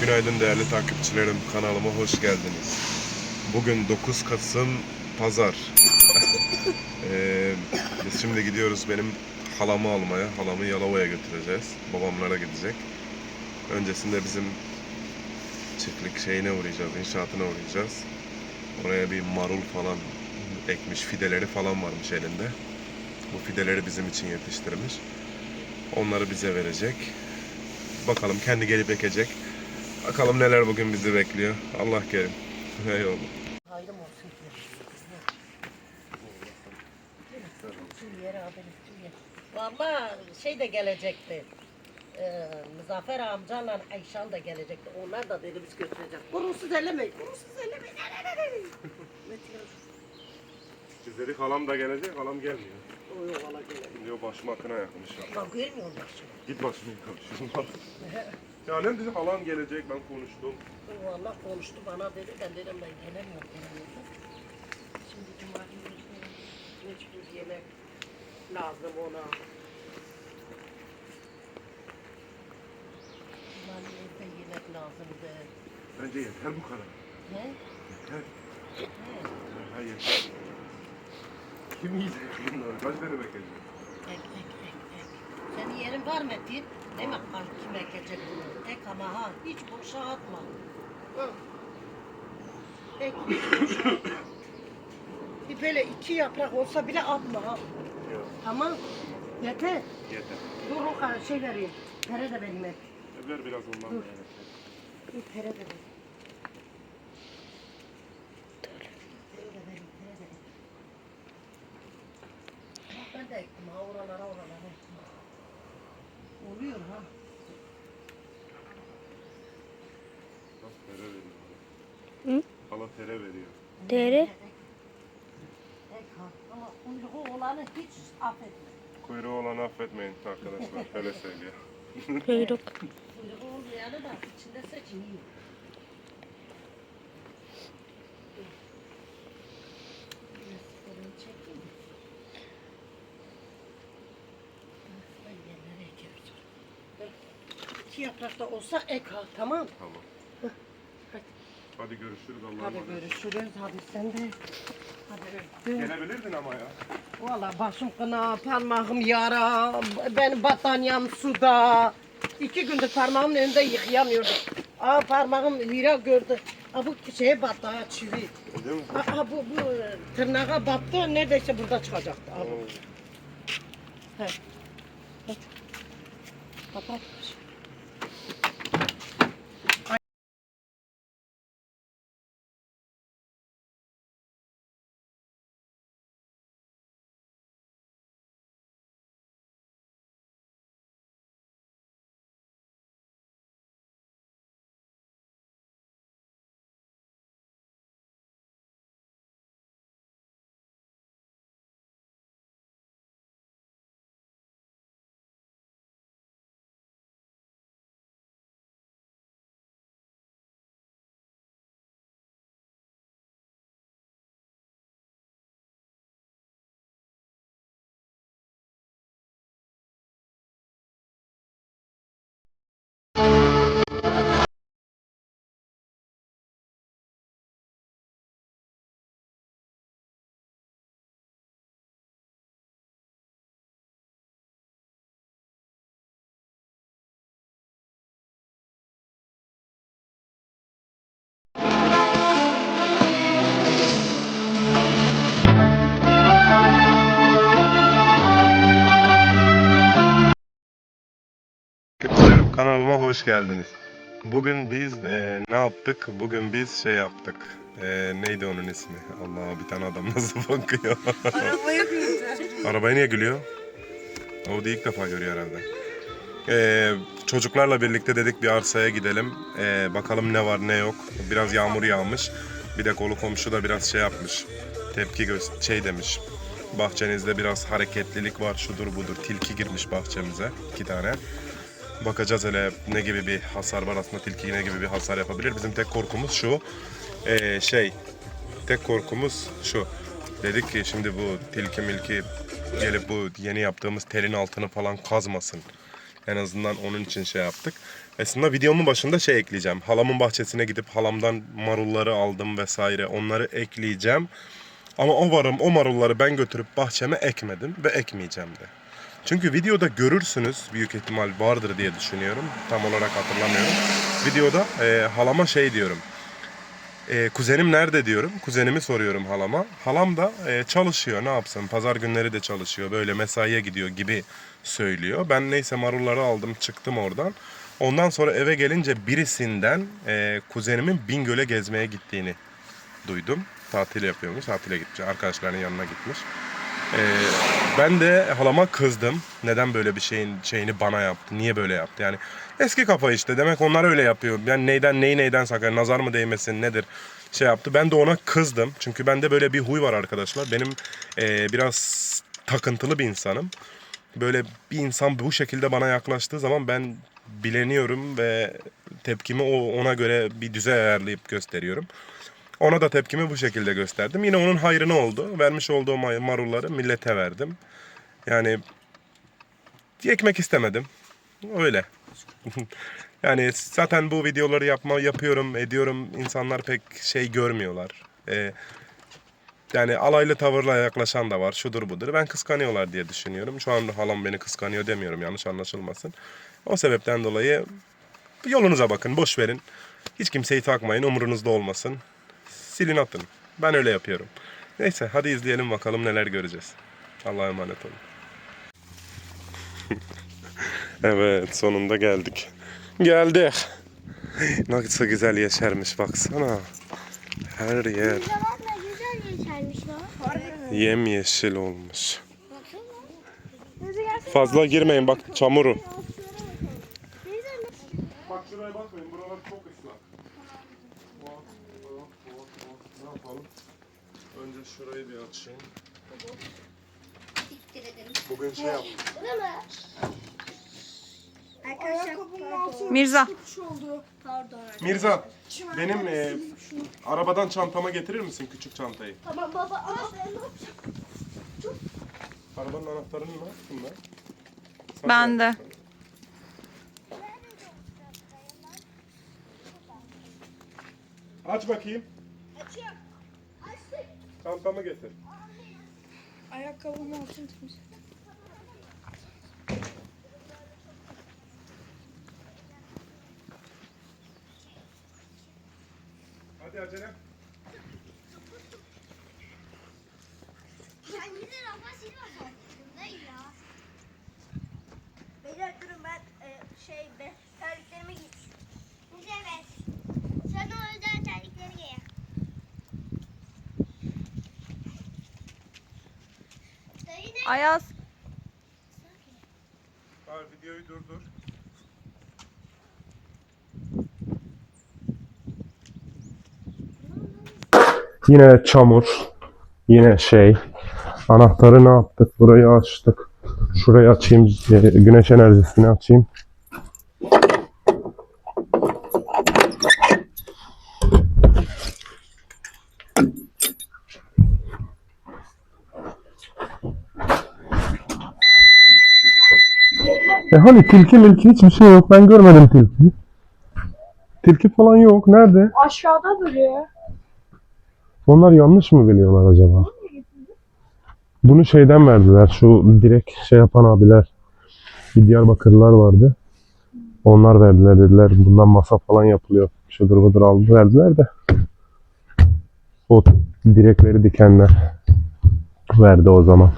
Günaydın değerli takipçilerim, kanalıma hoş geldiniz. Bugün 9 Kasım Pazar. Ee, şimdi gidiyoruz benim halamı almaya. Halamı Yalova'ya götüreceğiz. Babamlara gidecek. Öncesinde bizim çiftlik şeyine uğrayacağız, inşaatına uğrayacağız. Oraya bir marul falan ekmiş, fideleri falan varmış elinde. Bu fideleri bizim için yetiştirmiş. Onları bize verecek. Bakalım kendi gelip ekecek. Bakalım neler bugün bizi bekliyor. Allah kerim. Eyvallah. Hayrım olsun. Valla şey de gelecekti. Ee, Muzaffer amcanla Ayşan da gelecekti. Onlar da dedi biz götürecek. Kurunsuz ellemeyin. Kurunsuz ellemeyin. Biz dedik halam da gelecek, halam gelmiyor. O yok valla gelecek. Diyor başıma akına yakmış. Bak görmüyorlar şimdi. Git başımı yıkamışım. ya ne dedi halam gelecek ben konuştum. Valla konuştu bana dedi. Ben dedim ben gelemiyorum. gelemiyorum. Şimdi cumartesi günü mecbur yemek lazım ona. Cumartesi yemek lazımdı. Bence yeter bu kadar. Ne? Yeter. He. Hayır. Kim yiyecek bunları? Kaç tane bekleyecek? Ek, ek, ek, ek. Senin yerin var Metin. Değil mi? Bak kim ekecek bunu? Ek ama ha. Hiç boşa atma. Hı. Ek hiç boşa atma. Bir böyle iki yaprak olsa bile atma ha. Yok. Tamam. Yeter. Yeter. Dur o kadar şey vereyim. Tere de vereyim. hep. Ver biraz ondan. Dur. Dur tere de vereyim. Tere de vereyim, tere de vereyim. Bak ben de ektim ha oralara oralara ektim. Oluyor ha. Bak, Tere veriyor. Hı? Hala tere ha. Ama kuyruğu olanı hiç affetme. Kuyruğu olan affetmeyin arkadaşlar. Öyle söylüyor. Kuyruk. Kuyruğu olmayanı da içinde seçin iyi. İki yaprakta olsa ek ha tamam. Tamam. Hadi. Görüşürüz Allah'a Hadi emanet. görüşürüz. Hadi sen de. Hadi öptüm. Gelebilirdin ama ya. Valla başım kına, parmağım yara, benim battaniyem suda. İki gündür parmağımın önünde yıkayamıyordum. Aa parmağım lira gördü. Aa bu şeye battı ha çivi. Değil mi? Aa bu, bu tırnağa battı neredeyse burada çıkacaktı. Aa, bu. He. Bak. Kapat. Kanalıma hoş geldiniz. Bugün biz e, ne yaptık? Bugün biz şey yaptık. E, neydi onun ismi? Allah bir tane adam nasıl bakıyor. Arabaya bineceğim. Arabaya niye gülüyor? O da ilk defa görüyor herhalde. E, çocuklarla birlikte dedik bir arsaya gidelim. E, bakalım ne var ne yok. Biraz yağmur yağmış. Bir de kolu komşu da biraz şey yapmış. Tepki gö- şey demiş. Bahçenizde biraz hareketlilik var şudur budur. Tilki girmiş bahçemize. iki tane. Bakacağız hele ne gibi bir hasar var aslında tilki ne gibi bir hasar yapabilir. Bizim tek korkumuz şu. Ee, şey tek korkumuz şu. Dedik ki şimdi bu tilki milki gelip bu yeni yaptığımız telin altını falan kazmasın. En azından onun için şey yaptık. Aslında videomun başında şey ekleyeceğim. Halamın bahçesine gidip halamdan marulları aldım vesaire. Onları ekleyeceğim. Ama o varım o marulları ben götürüp bahçeme ekmedim ve ekmeyeceğim de. Çünkü videoda görürsünüz büyük ihtimal vardır diye düşünüyorum. Tam olarak hatırlamıyorum. Videoda e, halama şey diyorum. E, kuzenim nerede diyorum. Kuzenimi soruyorum halama. Halam da e, çalışıyor ne yapsın. Pazar günleri de çalışıyor. Böyle mesaiye gidiyor gibi söylüyor. Ben neyse marulları aldım çıktım oradan. Ondan sonra eve gelince birisinden e, kuzenimin Bingöl'e gezmeye gittiğini duydum. Tatil yapıyormuş. Tatile gitmiş. Arkadaşlarının yanına gitmiş. Ee, ben de halama kızdım. Neden böyle bir şeyin şeyini bana yaptı? Niye böyle yaptı? Yani eski kafa işte. Demek onlar öyle yapıyor. Yani neyden neyi neyden sakar? Nazar mı değmesin nedir? Şey yaptı. Ben de ona kızdım. Çünkü bende böyle bir huy var arkadaşlar. Benim ee, biraz takıntılı bir insanım. Böyle bir insan bu şekilde bana yaklaştığı zaman ben bileniyorum ve tepkimi ona göre bir düzey ayarlayıp gösteriyorum. Ona da tepkimi bu şekilde gösterdim. Yine onun hayrına oldu. Vermiş olduğum marulları millete verdim. Yani ekmek istemedim. Öyle. yani zaten bu videoları yapma yapıyorum, ediyorum. İnsanlar pek şey görmüyorlar. Ee, yani alaylı tavırla yaklaşan da var. Şudur budur. Ben kıskanıyorlar diye düşünüyorum. Şu an halam beni kıskanıyor demiyorum. Yanlış anlaşılmasın. O sebepten dolayı yolunuza bakın. Boş verin. Hiç kimseyi takmayın. Umurunuzda olmasın silin atın. Ben öyle yapıyorum. Neyse hadi izleyelim bakalım neler göreceğiz. Allah'a emanet olun. evet sonunda geldik. Geldik. Nasıl güzel yeşermiş baksana. Her yer Zamanla güzel lan. yem yeşil olmuş. Fazla girmeyin bak çamuru. Teyze Bak şuraya bakmayın buralar çok ıslak. Ne yapalım? Önce şurayı bir açayım. Bugün şey yap. Arkadaşlar. Mirza. Pardon. Mirza, benim e, arabadan çantamı getirir misin küçük çantayı? Tamam baba ama ben ne yapacağım? Arabanın anahtarını ne yaptın lan? Sen Ben ne de. Aç bakayım. Çantamı getir. Ayakkabımı altın tutmuş. Hadi acele. Ya yine rafa silme. Ne ya? Beyler durun ben e, şey be, terliklerimi giymişim. Evet. Sen Ayaz. Abi videoyu durdur. Yine çamur. Yine şey. Anahtarı ne yaptık? Burayı açtık. Şurayı açayım. e, Güneş enerjisini açayım. E hani tilki milki hiçbir şey yok. Ben görmedim tilki. Tilki falan yok. Nerede? Aşağıda duruyor. Onlar yanlış mı biliyorlar acaba? Bunu şeyden verdiler. Şu direkt şey yapan abiler. Bir Diyarbakırlılar vardı. Onlar verdiler dediler. Bundan masa falan yapılıyor. Şudur budur aldı verdiler de. O direkleri dikenler verdi o zaman.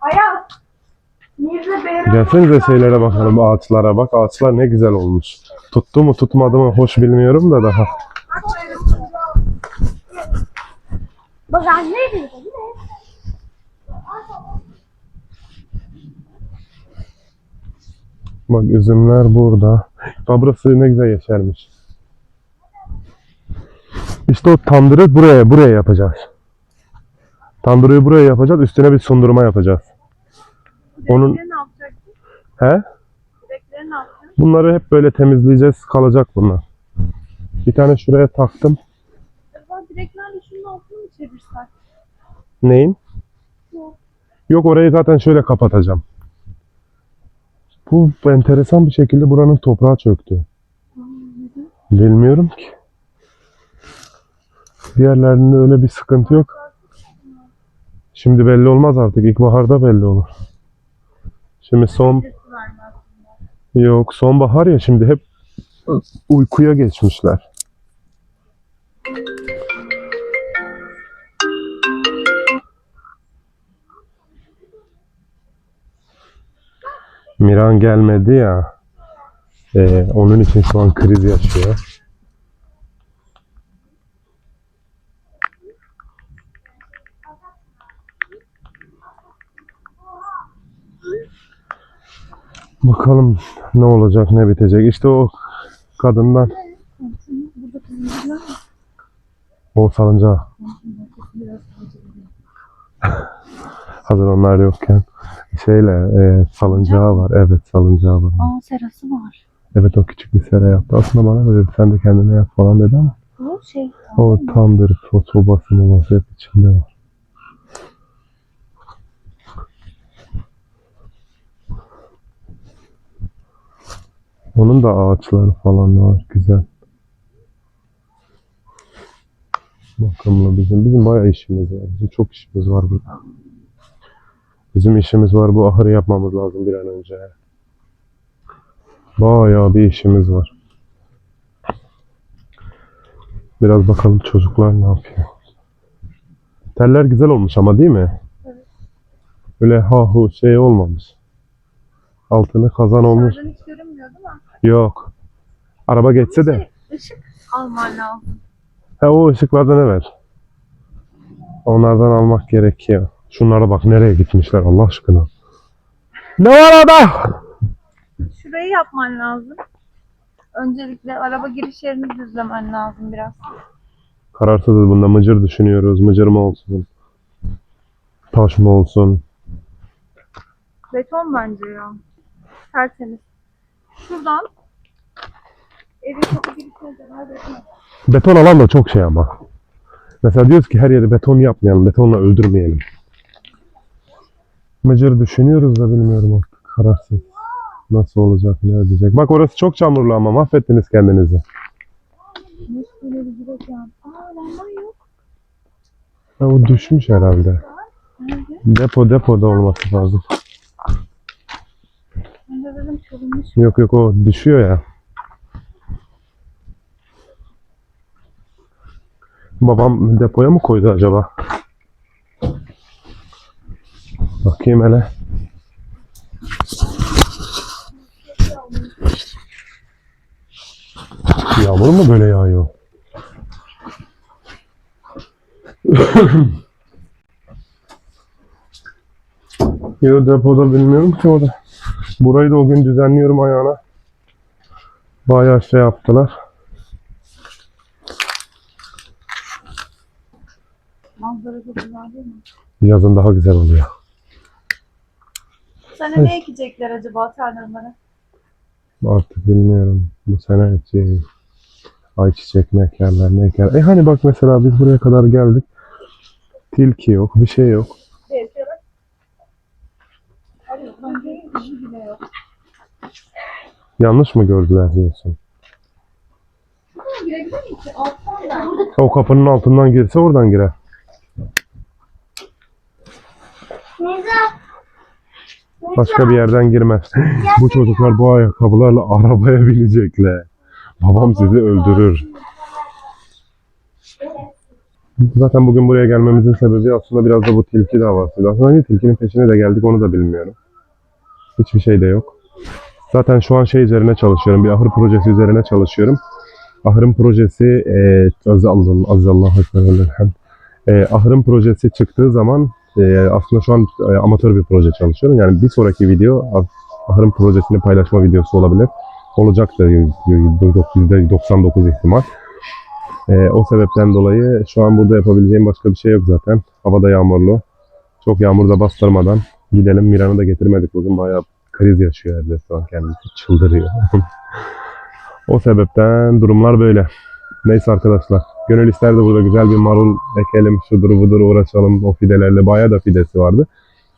Ayaz. Gelsenize şeylere bakalım ağaçlara bak. Ağaçlar ne güzel olmuş. Tuttu mu tutmadı mı hoş bilmiyorum da daha. Bak anne. Bak üzümler burada. Bak burası ne güzel yeşermiş. İşte o tandırı buraya buraya yapacağız. Tandırıyı buraya yapacağız. Üstüne bir sundurma yapacağız. Onun Ne yapacaksın? he? Direkleri ne yapacaksın? Bunları hep böyle temizleyeceğiz. Kalacak bunlar. Bir tane şuraya taktım. Acaba direklerle şunun altını mı çevirsek? Neyin? Yok. Yok orayı zaten şöyle kapatacağım. Bu enteresan bir şekilde buranın toprağı çöktü. Bilmiyorum ki. Diğerlerinde öyle bir sıkıntı yok. Şimdi belli olmaz artık. İlkbaharda belli olur. Şimdi son yok sonbahar ya şimdi hep uykuya geçmişler. Miran gelmedi ya. Ee, onun için şu an kriz yaşıyor. Bakalım ne olacak ne bitecek. İşte o kadından o salıncağı. Hazır onlar yokken şeyle e, salıncağı var. Evet salıncağı var. Aa serası var. Evet o küçük bir sera yaptı. Aslında bana dedi sen de kendine yap falan dedi ama Bu şey. o tandır, o sobası mobası hep içinde var. Onun da ağaçları falan var. Güzel. Bakımlı bizim. Bizim bayağı işimiz var. Bizim çok işimiz var burada. Bizim işimiz var. Bu ahırı yapmamız lazım bir an önce. Bayağı bir işimiz var. Biraz bakalım çocuklar ne yapıyor. Teller güzel olmuş ama değil mi? Öyle ha hu şey olmamış. Altını kazan olmuş. Dışarıdan hiç görünmüyor değil mi? Yok. Araba geçse de. Işık alman lazım. Ha o ışıklardan evet. Onlardan almak gerekiyor. Şunlara bak nereye gitmişler Allah aşkına. Ne var orada? Şurayı yapman lazım. Öncelikle araba giriş yerini düzlemen lazım biraz. Kararsızız bunda mıcır düşünüyoruz. Mıcır mı olsun? Taş mı olsun? Beton bence ya. Tertemiz. Şuradan evin kapı girişine kadar beton. Beton alan da çok şey ama. Mesela diyoruz ki her yeri beton yapmayalım. Betonla öldürmeyelim. Mıcır düşünüyoruz da bilmiyorum artık. Kararsız. Nasıl olacak, ne edecek. Bak orası çok çamurlu ama mahvettiniz kendinizi. Ha, o düşmüş herhalde. Depo depoda olması lazım. Yok yok o düşüyor ya. Babam depoya mı koydu acaba? Bakayım hele. Yağmur mu böyle yağıyor? Yok depoda bilmiyorum ki o da. Burayı da o gün düzenliyorum ayağına. Bayağı şey yaptılar. Manzara çok güzel değil mi? Yazın daha güzel oluyor. Bu sene ne ekecekler acaba tarlalara? Artık bilmiyorum. Bu sene şey, ayçiçek mi ekerler ne eker. E hani bak mesela biz buraya kadar geldik. Tilki yok, bir şey yok. Evet, evet. Hayır, bile yok. Yanlış mı gördüler diyorsun? Girebilir miyim ki? Alttan da. O kapının altından girse oradan girer. Neza. Başka bir yerden girmez. bu çocuklar bu ayakkabılarla arabaya binecekler. Babam sizi öldürür. Zaten bugün buraya gelmemizin sebebi aslında biraz da bu tilki davasıydı. Aslında niye tilkinin peşine de geldik onu da bilmiyorum. Hiçbir şey de yok. Zaten şu an şey üzerine çalışıyorum. Bir ahır projesi üzerine çalışıyorum. Ahırın projesi e, Allah e, ahırın projesi çıktığı zaman e, aslında şu an e, amatör bir proje çalışıyorum. Yani bir sonraki video ah- ahırın projesini paylaşma videosu olabilir. Olacaktır %99 ihtimal. E, o sebepten dolayı şu an burada yapabileceğim başka bir şey yok zaten. Havada yağmurlu. Çok yağmurda bastırmadan gidelim. Miran'ı da getirmedik bugün. Bayağı kriz yaşıyor evde şu an kendisi. Çıldırıyor. o sebepten durumlar böyle. Neyse arkadaşlar. Gönül isterdi burada güzel bir marul ekelim, şudur budur uğraşalım o fidelerle. Bayağı da fidesi vardı.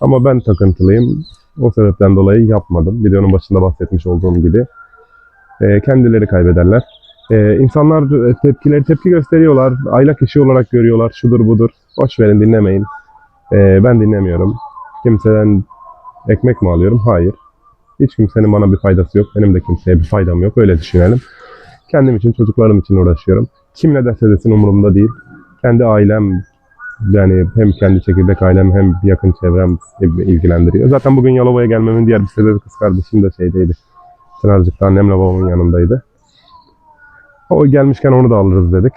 Ama ben takıntılıyım. O sebepten dolayı yapmadım. Videonun başında bahsetmiş olduğum gibi. Ee, kendileri kaybederler. Ee, insanlar e, tepkileri tepki gösteriyorlar. Aylak işi olarak görüyorlar. Şudur budur. Boş verin dinlemeyin. Ee, ben dinlemiyorum. Kimseden ekmek mi alıyorum? Hayır. Hiç kimsenin bana bir faydası yok. Benim de kimseye bir faydam yok. Öyle düşünelim. Kendim için, çocuklarım için uğraşıyorum. Kim ne derse desin umurumda değil. Kendi ailem, yani hem kendi çekirdek ailem hem yakın çevrem ilgilendiriyor. Zaten bugün Yalova'ya gelmemin diğer bir sebebi kız kardeşim de şeydeydi. Pınarcık'ta annemle babamın yanındaydı. O gelmişken onu da alırız dedik.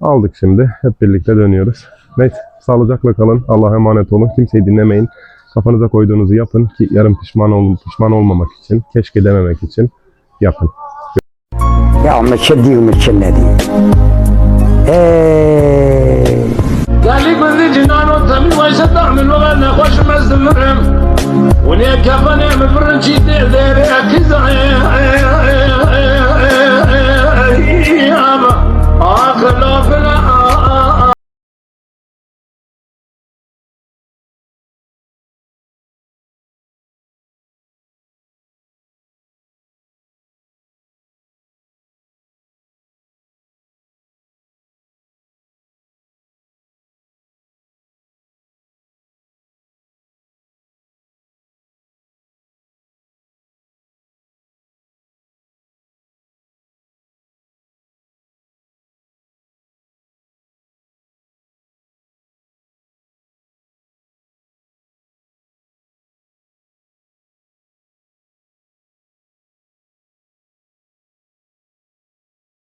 Aldık şimdi. Hep birlikte dönüyoruz. Neyse sağlıcakla kalın. Allah'a emanet olun. Kimseyi dinlemeyin. Kafanıza koyduğunuzu yapın ki yarın pişman olun, pişman olmamak için, keşke dememek için yapın. Ya meşe değil meşe ne diyeyim? Eee... Geldik bizi cinan otamı başa tahmin olanla koşmaz zımırım. ونيك غنم برنجي ديري كزعي آخر